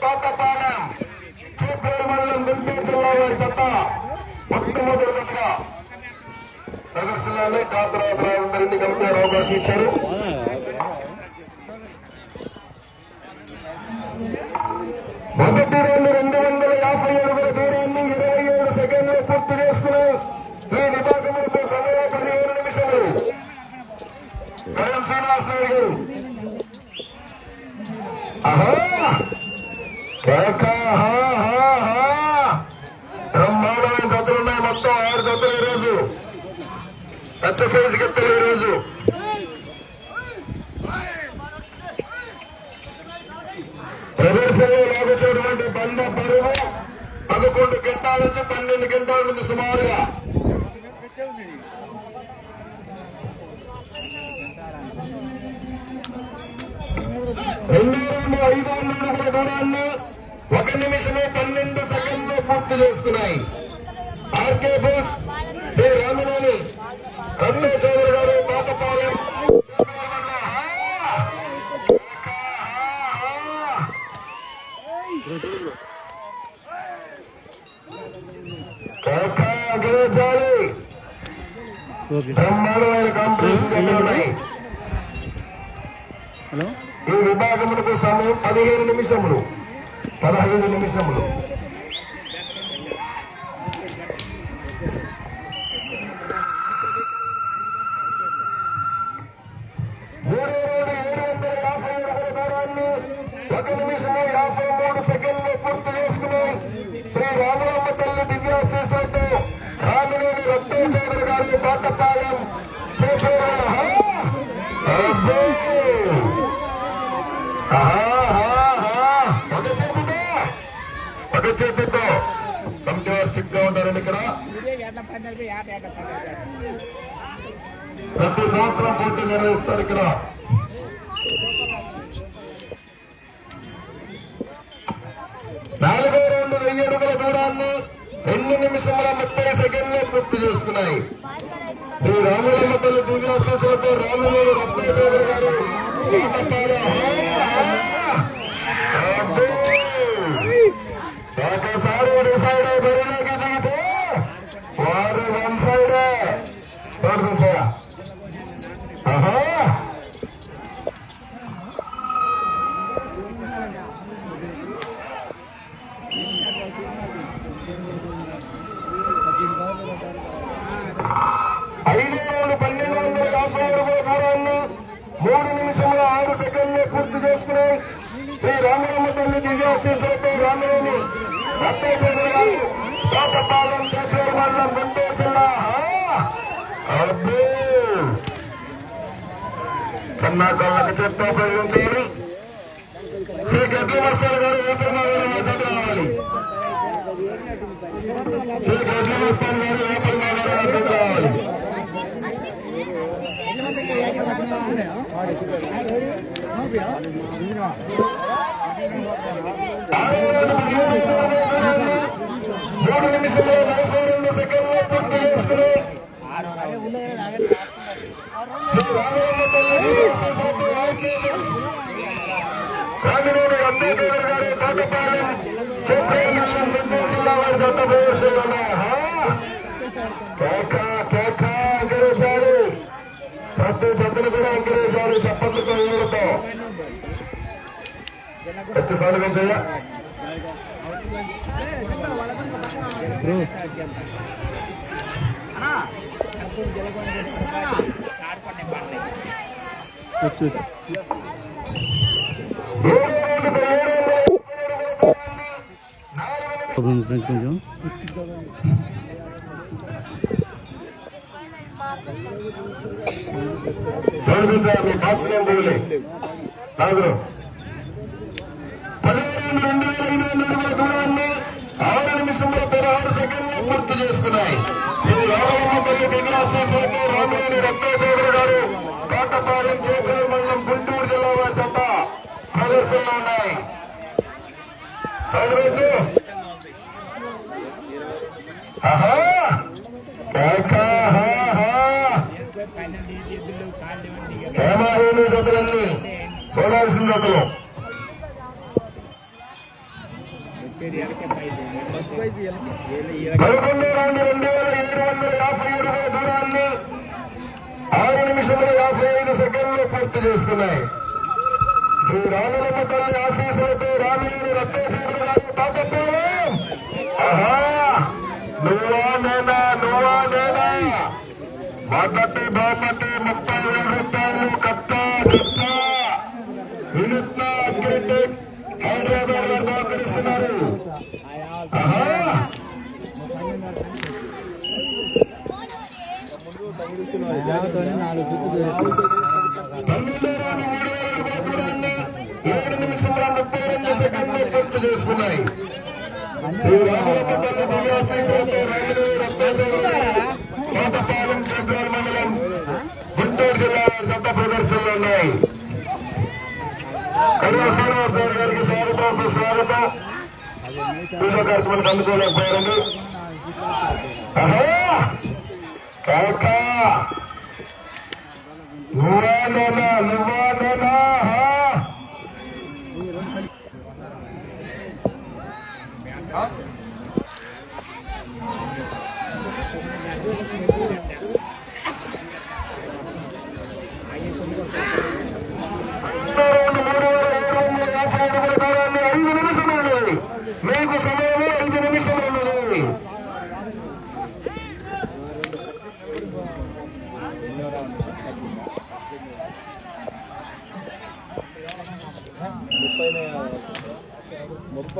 తోటపాలెం మండలం గుంటూరు జిల్లా వారి జత మొట్టమొదటి జతగా కమిటీ అవకాశం ఇచ్చారు మొదటి రెండు రెండు వందల యాభై అడుగుల దూరాన్ని ఇరవై ఏడు సెకండ్లు పూర్తి చేసుకుని ఈ విభాగములకు సమయం పదిహేను నిమిషాలు కళ్యాణ్ శ్రీనివాసరావు గారు ప్రదర్శనలో లాగుతున్నటువంటి బండ బరువు పదకొండు గంటల నుంచి పన్నెండు గంటల నుంచి సుమారుగా. రెండు రెండు ఐదు వందల దూరాన్ని ఒక నిమిషమే పన్నెండు సెకండ్లు పూర్తి చేసుకున్నాయి ఆర్కే బోస్ శ్రీ రాములోని రత్న చౌదరి గారు పాపపాలెం అగ్రజాలి ఓకే బ్రహ్మాండమైన కాంపిటీషన్ ఎక్కడ ఉన్నాయి హలో? ఈ విభాగములకు సమయం పదిహేను నిమిషములు. పదహైదు నిమిషములు. ప్రతి సంవత్సరం పోటీ నిర్వహిస్తారు ఇక్కడ. నాలుగో రెండు వెయ్యి అడుగుల దూరాన్ని రెండు నిమిషముల ముప్పై సెకండ్లు పూర్తి చేసుకున్నాయి. ఈ రాములమ్మ తల్లి దివ్యాశీసులతో రాములూరు రత్న చౌదరి గారు ఈతపాల అబ్బో! ఒకసారి ఒక సైడ్ బరిలోకి దిగితే వారు వన్ సైడ్ చూడదు చూడ ఆహా ఐదు మూడు పన్నెండు వందల యాభై అడుగుల దూరాన్ని మూడు నిమిషముల ఆరు సెకండ్లు పూర్తి చేసుకున్నాయి. శ్రీ రామరామ తల్లి దివ్యాశీసులతో రామరాని రత్నచంద్ర చేపేరు మండలం గుంటూరు జిల్లా చిన్న కళ్ళకు చెత్త ఉపయోగించాలి. శ్రీ గడ్డి గారు రావాలి శ్రీ గడ్డి గారు మూడు నిమిషంలో నలభై రెండు సెకండ్లు పూర్తి చేసుకుని శ్రీ రామరామ తల్లి రామినేని రత్నేశ్వర గారి కాకపాలెం చేపట్టిన గుంటూరు జిల్లా వారి దత్త ప్రదర్శనలో కేక కేక అంకరించాలి ప్రతి జతలు కూడా అంకరించాలి చప్పట్లతో ఊళ్ళతో వచ్చి సాధించయ్యా బ్రో వచ్చు ఏడు రోజులకు ఏడు వందల యాభై అడుగుల దూరాన్ని నాలుగు నిమిషాలు ఫ్రెండ్స్ కొంచెం చదివించాలి మీ బాక్స్లో పోలే హాజరు పదిహేను రెండు వేల ఐదు వందల అడుగుల దూరాన్ని ఆరు నిమిషంలో పదహారు సెకండ్లు పూర్తి చేసుకున్నాయి ఇది రామమ్మపల్లి విన్యాసేశ్వరతో రామరేణి రత్న చౌదరి గారు కోటపాలెం చేపల మండలం గుంటూరు జిల్లా వారి జత ప్రదర్శనలో ఉన్నాయి ఆహా హేమాహేమి జతలన్నీ చూడాల్సిన జతలు చేసుకున్నాయి. శ్రీ రాములమ్మ తల్లి ఆశీస్సులతో రామయ్య గారు తాతపోయాం నువ్వా నేనా? నువ్వా నేనా? మొదటి బహుమతి ముప్పై వేల రూపాయలు కట్ట కట్ట. వినూత్న అగ్రిటెక్ హైదరాబాద్ గారు బహుకరిస్తున్నారు నాలుగు ఉన్నాయి ఈ కోటపాలెం మండలం గుంటూరు జిల్లా జత ప్రదర్శనలు ఉన్నాయి. కడియ శ్రీనివాస్ గౌడ్ గారికి స్వాగతం సుస్వాగతం పూజా కార్యక్రమానికి అందుకోలేకపోయారండి. ఆహా! నువ్వా నువ్వా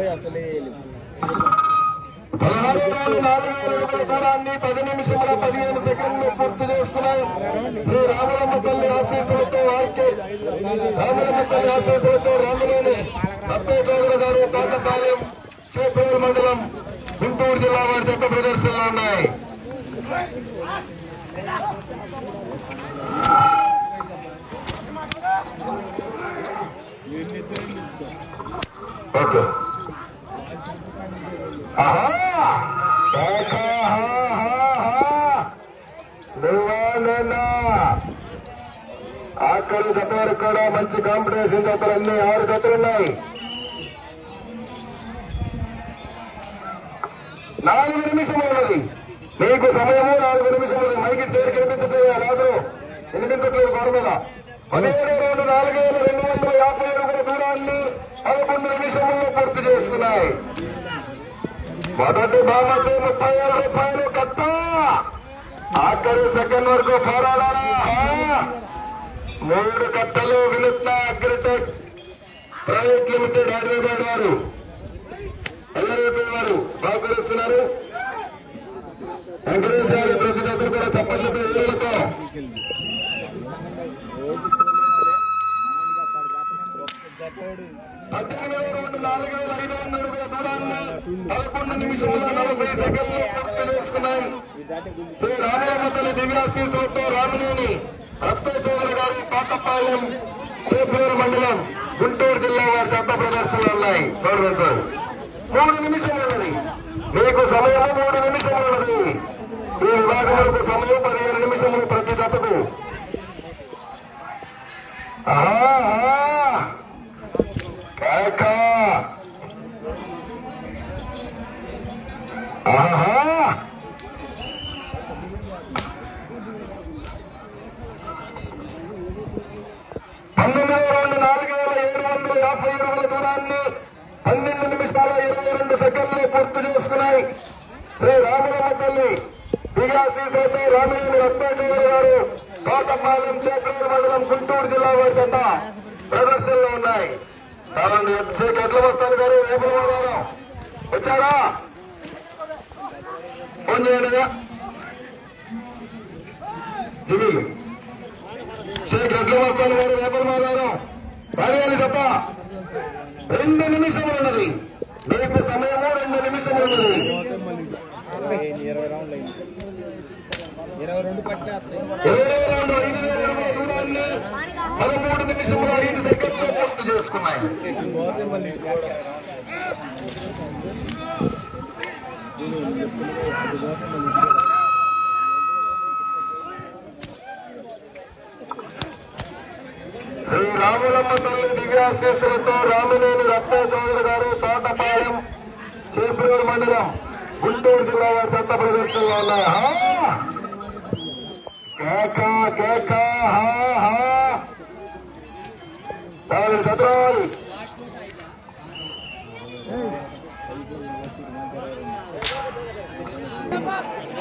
ముప్పై అసలే పదహారు దూరాన్ని పది నిమిషముల పదిహేను సెకండ్లు పూర్తి చేసుకున్నాయి శ్రీ రామరమ్మ తల్లి ఆశీస్సులతో ఆర్కే రామలమ్మ తల్లి ఆశీస్సులతో రామనేని అత్తయ్య చౌదరి గారు తాతపాలెం చేపూరు మండలం గుంటూరు జిల్లా వారి చెత్త ప్రదర్శనలో ఉన్నాయి. ఓకే. ఆహా! కాకా, ఆఖరి జత వరకు కూడా మంచి కాంపిటీషన్ జతలు అన్ని ఆరు జతలు ఉన్నాయి నాలుగు నిమిషములు ఉన్నది మీకు సమయము నాలుగు నిమిషములు మైకి చేరికి వినిపించట్లేదు రాత్రు వినిపించట్లేదు గోడ మీద పదిహేడు రెండు నాలుగు వేల రెండు వందల యాభై అడుగుల దూరాన్ని పదకొండు నిమిషముల్లో పూర్తి చేసుకున్నాయి మొదటి బహుమతి ముప్పై వేల రూపాయలు కట్ట. ఆఖరి సెకండ్ వరకు పోరాడారా మూడు కట్టలు వినూత్న అగ్రిటెక్ ప్రైవేట్ లిమిటెడ్ హైదరాబాద్ వారు. హైదరాబాద్ వారు సహకరిస్తున్నారు ఎంకరేజ్ ప్రతి దగ్గర కూడా చప్పట్లతో ఇళ్ళతో పద్దెనిమిది వేల రెండు నాలుగు వేల ఐదు వందల అడుగుల దూరాన్ని పదకొండు నిమిషముల నలభై సెకండ్లు పూర్తి చేసుకున్నాయి శ్రీ రామలమ్మ తల్లి దివ్యాశీసులతో రామినేని రత్నచౌదరి గారి పాతపాలెం చేపూరు మండలం గుంటూరు జిల్లా వారి చెత్త ప్రదర్శనలు ఉన్నాయి. చూడండి సార్ మూడు నిమిషములు మీకు సమయం మూడు నిమిషములు ఈ విభాగములకు సమయం పదిహేను నిమిషములు ప్రతి జతకు. ఆహా, ఆహా. కాకా ఆహా పంతొమ్మిది రెండు నాలుగు వేల ఏడు వందల యాభై అడుగుల దూరాన్ని పన్నెండు నిమిషాల ఇరవై రెండు సెకండ్లు పూర్తి చేసుకున్నాయి. శ్రీ రామరామ తల్లి దిగాశీసైతే రామినేని రత్నాచార్య గారు తోటపాలెం చేపూరు మండలం గుంటూరు జిల్లా వారి చెత్త ప్రదర్శనలో ఉన్నాయి. కావండి షేక్ ఎట్ల వస్తాను గారు రేపు పోదాం వచ్చారా ఫోన్ చేయండి జివి. షేక్ ఎట్ల వస్తాను గారు రేపటి మాదారం రాగాలి చెప్ప. రెండు నిమిషములు ఉన్నది. మీకు సమయము రెండు నిమిషములు ఉన్నది. ఇరవై రౌండ్లు ఇరవై రెండు పదమూడు నిమిషములు ఐదు సెకండ్లు పూర్తి చేసుకున్నాయి. మళ్ళీ శ్రీ రాములమ్మ తల్లి దివ్యాశీస్సులతో రామినేని రత్న చౌదరి గారు తోటపాలెం మండలం గుంటూరు జిల్లా వారి దత్త ప్రదర్శనలో ఉన్నాయి. హా! కేక కేక హా హా! రావాలి దత్తరావాలి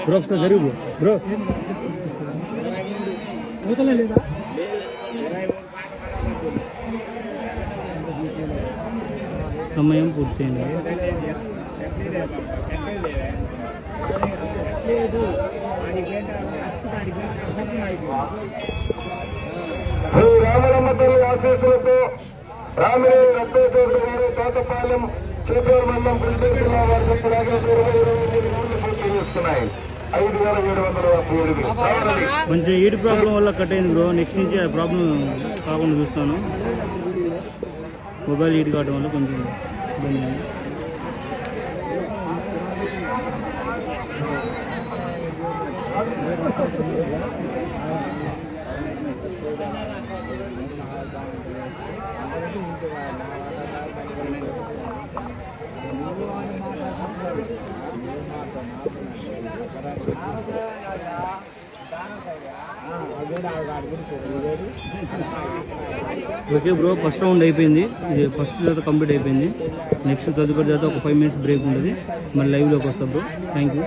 బ్రో ఒకసారి జరుగు బ్రో. సమయం పూర్తయింది. శ్రీ రామలమ్మ తల్లి ఆశీస్సులతో రామినేని రత్న చౌదరి గారు తోటపాలెం చేపూరు మండలం గుంటూరు జిల్లా వారి ఇరవై ఇరవై మూడు రోజులు పూర్తి చేసుకున్నాయి ఐదు వేల ఏడు వందల యాభై ఏడు కావాలని కొంచెం ఈడి ప్రాబ్లం వల్ల కట్ అయింది బ్రో. నెక్స్ట్ నుంచి ఆ ప్రాబ్లం కాకుండా చూస్తాను. మొబైల్ ఈడి కావడం వల్ల కొంచెం ఇబ్బంది అయింది ఓకే బ్రో ఫస్ట్ రౌండ్ అయిపోయింది. ఇది ఫస్ట్ తర్వాత కంప్లీట్ అయిపోయింది. నెక్స్ట్ తదుపరి తర్వాత ఒక ఫైవ్ మినిట్స్ బ్రేక్ ఉంటుంది. మళ్ళీ లైవ్లోకి వస్తా బ్రో. Thank you